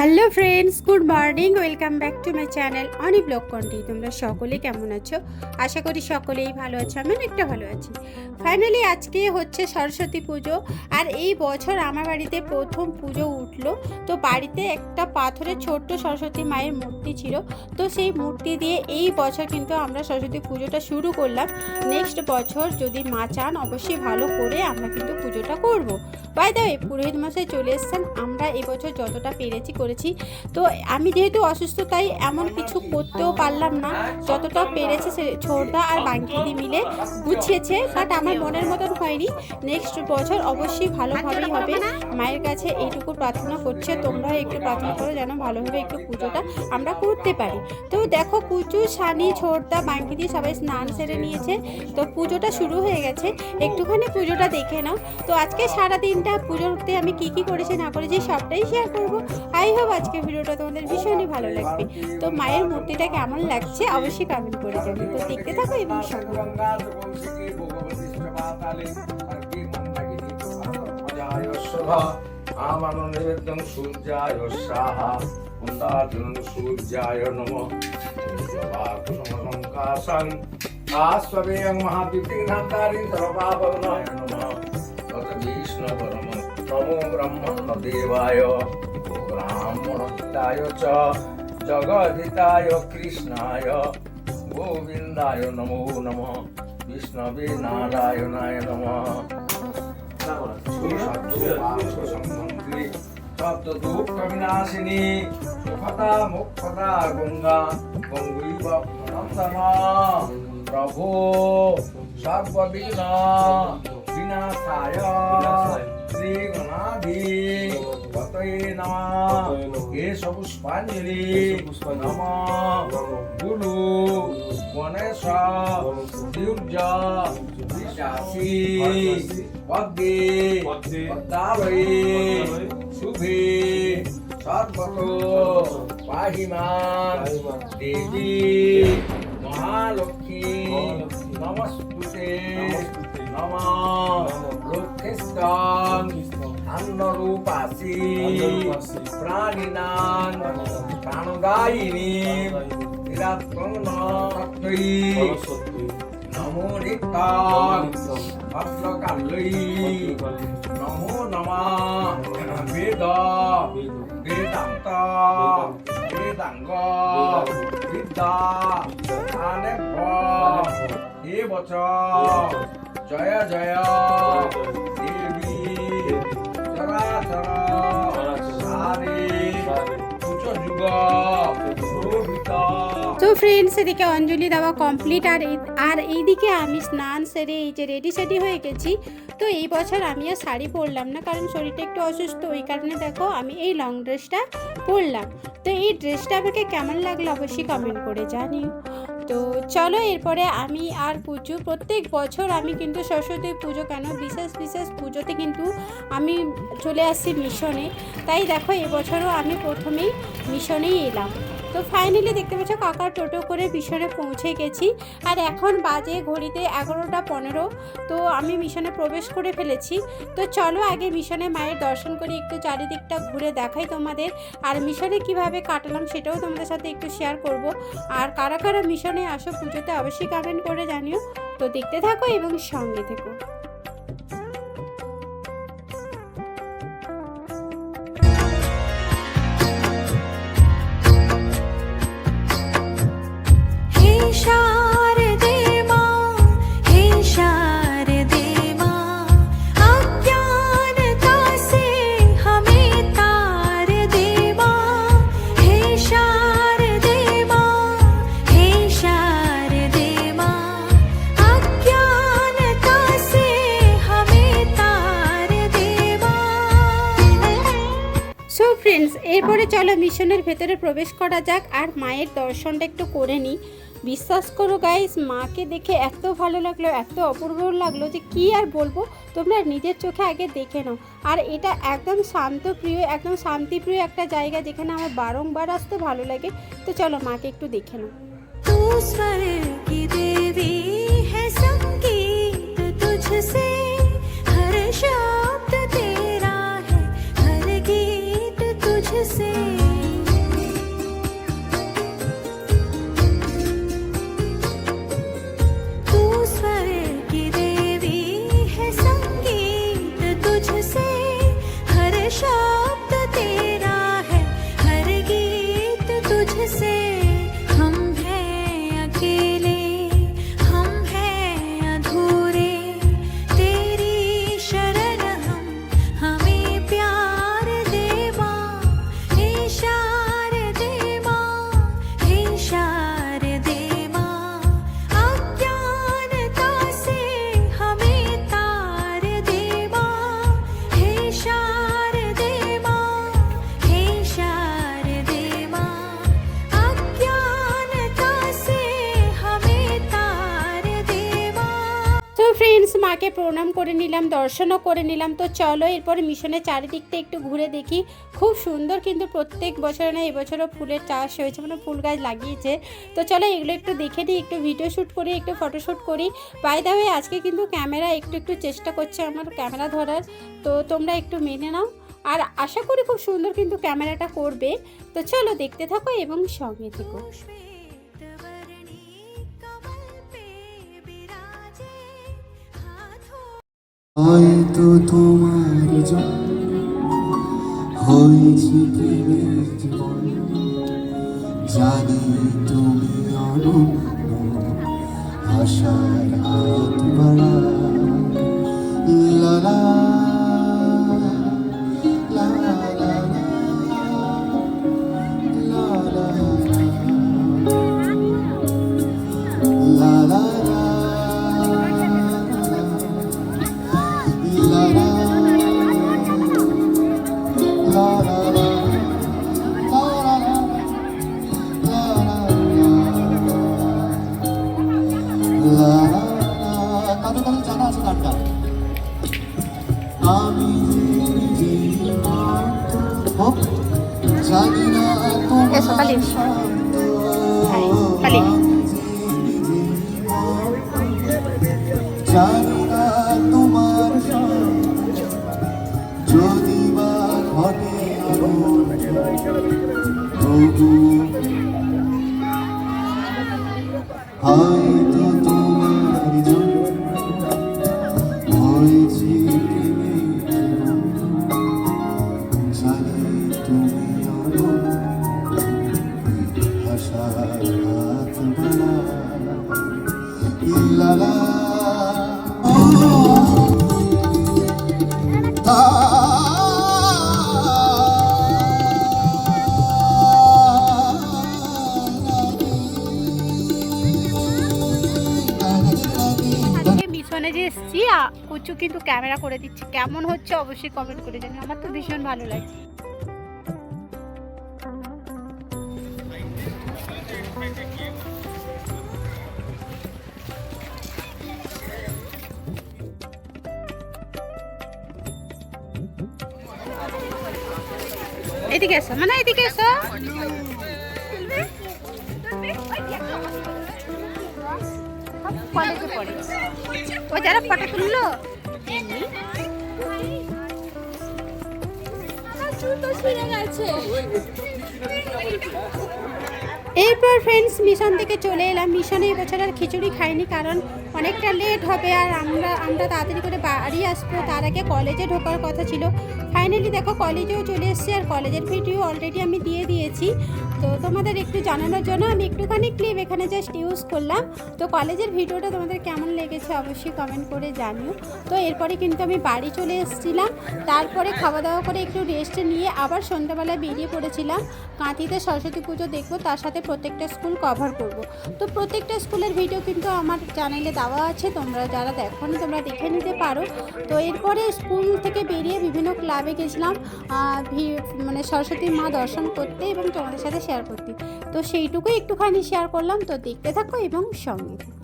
Hello friends, good morning, welcome back to my channel Oni blog কন্টি তোমরা সকলে কেমন আছো? আশা করি সকলেই ভালো আছো আমি অনেকটা ভালো আছি। ফাইনালি আজকে হচ্ছে সরস্বতী পুজো, আর এই বছর আমার বাড়িতে প্রথম পুজো উঠল। তো বাড়িতে একটা পাথরের ছোট্ট সরস্বতী মায়ের মূর্তি ছিল। তো সেই মূর্তি দিয়ে এই বছর কিন্তু আমরা সরস্বতী পুজোটা শুরু করলাম। নেক্সট বছর যদি মা চান, অবশ্যই ভালো করে আমরা কিন্তু পুজোটা করব। বাই দ্য পুরোহিত মশাই চলে এসছেন। আমরা এবছর যতটা পেরেছি করেছি। তো আমি যেহেতু অসুস্থ, তাই এমন কিছু করতেও পারলাম না। যতটা পেরেছে সে ছোটদা আর বাঙ্কিদি মিলে গুছিয়েছে বাট আমার মনের মতন হয়নি। নেক্সট বছর অবশ্যই ভালোভাবেই হবে। মায়ের কাছে এইটুকু প্রার্থনা করছে তোমরা একটু প্রার্থনা করো যেন ভালোভাবে একটু পুজোটা আমরা করতে পারি। তো দেখো, কুচু সানি ছোটদা, বাঙ্কিদি সবাই স্নান সেরে নিয়েছে। তো পুজোটা শুরু হয়ে গেছে। একটুখানি পুজোটা দেখে নাও। তো আজকে সারা দিনটা পুজোতে আমি কি কি করেছি না করেছি সবটাই শেয়ার করব। আই হোপ আজকে ভিডিওটা তোমাদের ভীষণই ভালো লাগবে। তো মায়ের মূর্তিটা কেমন লাগছে অবশ্যই কমেন্ট করে যাবে তো দেখতে থাকো এবং সঙ্গে সূর্যায় সূর্যায় নম। নমো ব্রহ্মণ দেবায় ব্রাহ্মণহিতায় চ, জগদ্ধিতায় কৃষ্ণায়, গোবিন্দায় নমো নমঃ, বিষ্ণবে নারায়ণায় নমঃ। শব্দ দুঃখ বিনাশিনী সুখতা মুখতা গঙ্গা নন্দন প্রভু সর্ববিঘ্ন এষ পুষ্পাঞ্জলি নম গুরু গণেশ সূর্য বিশ্বাসী পদ্মে পদ্মালয়ে শুভে সর্বত পাহিমান দেবী মহালক্ষ্মী নমস্তুতে নম লক্ষ্মীস্তন ধন্যরূপাসি প্রাণিনান প্রাণদায়িনী বিরাত্মই নমো নিত্যাং ভদ্রকালৈ নমো নমঃ বেদ বেদান্ত বেদাঙ্গ বিদ্যা আনেভ হে বচ জয় জয় তো ফ্রেন্ডস এদিকে অঞ্জলি দেওয়া কমপ্লিট আর আর এইদিকে আমি স্নান সেরে এই যে রেডি সেডি হয়ে গেছি। তো এই বছর আমি আর শাড়ি পরলাম না, কারণ শরীরটা একটু অসুস্থ, ওই কারণে দেখো আমি এই লং ড্রেসটা পরলাম। তো এই ড্রেসটা আমাকে কেমন লাগল অবশ্যই কমেন্ট করে জানিও। তো চলো এরপরে আমি আর পুজো, প্রত্যেক বছর আমি কিন্তু সরস্বতী পুজো কেন? বিশেষ বিশেষ পুজোতে কিন্তু আমি চলে আসছি মিশনে। তাই দেখো, এবছরও আমি প্রথমেই মিশনেই এলাম। তো ফাইনালি দেখতে পাচ্ছ কাকা টোটো করে মিশনে পৌঁছে গেছি। আর এখন বাজে ঘড়িতে এগারোটা পনেরো। তো আমি মিশনে প্রবেশ করে ফেলেছি। তো চলো আগে মিশনে মায়ের দর্শন করি, একটু চারিদিকটা ঘুরে দেখাই তোমাদের। আর মিশনে কীভাবে কাটালাম সেটাও তোমাদের সাথে একটু শেয়ার করব। আর কারা কারা মিশনে আসো পুজোতে অবশ্যই কমেন্ট করে জানিও। তো দেখতে থাকো এবং সঙ্গে থেকো। এরপরে চলো মিশনের ভেতরে প্রবেশ করা যাক আর মায়ের দর্শনটা একটু করে নিই বিশ্বাস করো গাইস মাকে দেখে এত ভালো লাগলো এত অপূর্ব লাগলো যে কি আর বলবো তোমরা নিজের চোখে আগে দেখে নাও আর এটা একদম শান্তপ্রিয় একদম শান্তিপ্রিয় একটা জায়গা যেখানে আমার বারংবার আসতে ভালো লাগে তো চলো মাকে একটু দেখে নাও तू स्वर की देवी है संगीत तुझसे हर शब्द see. করে নিলাম, দর্শনও করে নিলাম। তো চলো এরপরে মিশনের চারিদিকটা একটু ঘুরে দেখি। খুব সুন্দর কিন্তু প্রত্যেক বছরে না এবছরও ফুলের চাষ হয়েছে মানে ফুল গাছ লাগিয়েছে। তো চলো এগুলো একটু দেখে নিই, একটু ভিডিও শ্যুট করি, একটু ফটোশ্যুট করি। বাই দা হয়ে আজকে কিন্তু ক্যামেরা একটু একটু চেষ্টা করছে আমার ক্যামেরা ধরার। তো তোমরা একটু মেনে নাও। আর আশা করি খুব সুন্দর কিন্তু ক্যামেরাটা করবে। তো চলো দেখতে থাকো এবং সঙ্গে থেকো। হয়তো তোমার হয়েছে জানি তুমি অনন্য আশার হাত বাড়া আমি জানি না এসো। পালি পালি জানি না তোমার যদি বা ঘটে তবু হয় কুচু কিন্তু ক্যামেরা করে দিচ্ছে। কেমন হচ্ছে অবশ্যই কমেন্ট করে জানি আমার তো ভীষণ ভালো লাগছে এদিকে এসো মানে এদিকে এসো। কলেজে পড়ে ও যারা ফটো তুললো এরপর ফ্রেন্ডস মিশন থেকে চলে এলাম। মিশনে এবছর আর খিচুড়ি খাইনি, কারণ অনেকটা লেট হবে আর আমরা আমরা তাড়াতাড়ি করে বাড়ি আসব। তার আগে কলেজে ঢোকার কথা ছিল। ফাইনালি দেখো কলেজেও চলে এসেছি আর কলেজের ভিডিও অলরেডি আমি দিয়ে দিয়েছি। তো তোমাদের একটু জানানোর জন্য আমি একটুখানি ক্লিপ এখানে জাস্ট ইউজ করলাম। তো কলেজের ভিডিওটা তোমাদের কেমন লেগেছে অবশ্যই কমেন্ট করে জানিও। তো এরপরে কিন্তু আমি বাড়ি চলে এসেছিলাম। তারপরে খাওয়া দাওয়া করে একটু রেস্ট নিয়ে আবার সন্ধ্যাবেলায় বেরিয়ে পড়েছিলাম। কাঁথিতে সরস্বতী পুজো দেখব, তার সাথে প্রত্যেকটা স্কুল কভার করব। তো প্রত্যেকটা স্কুলের ভিডিও কিন্তু আমার চ্যানেলে দেওয়া আছে, তোমরা যারা দেখো তোমরা দেখে নিতে পারো। তো এরপরে স্কুল থেকে বেরিয়ে বিভিন্ন ক্লাবে গেছিলাম। মানে সরস্বতী মা দর্শন করতে এবং তোমাদের সাথে শেয়ার করতে তো সেইটুকুই একটুখানি শেয়ার করলাম তো দেখতে থাকো এবং সঙ্গে থেকো।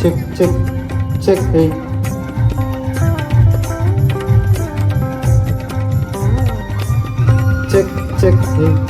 Check, check, check, hey. Check, check, hey,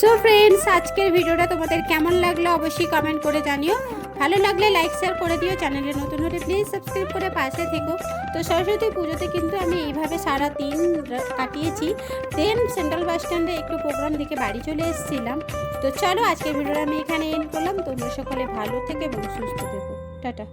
so friends আজকের ভিডিওটা তোমাদের কেমন লাগল অবশ্যই কমেন্ট করে জানিও। ভালো লাগলে লাইক শেয়ার করে দিও। চ্যানেলে নতুন হলে প্লিজ সাবস্ক্রাইব করে পাশে থেকো। তো সরস্বতী পুজোতে কিন্তু আমি এইভাবে সারা দিন কাটিয়েছি। দেন সেন্ট্রাল বাস স্ট্যান্ডে একটু প্রোগ্রাম দেখে বাড়ি চলে এসেছিলাম। তো চলো আজকের ভিডিওটা আমি এখানে এন্ড করলাম। তোমরা সকলে ভালো থেকে এবং সুস্থ থেকো। টাটা।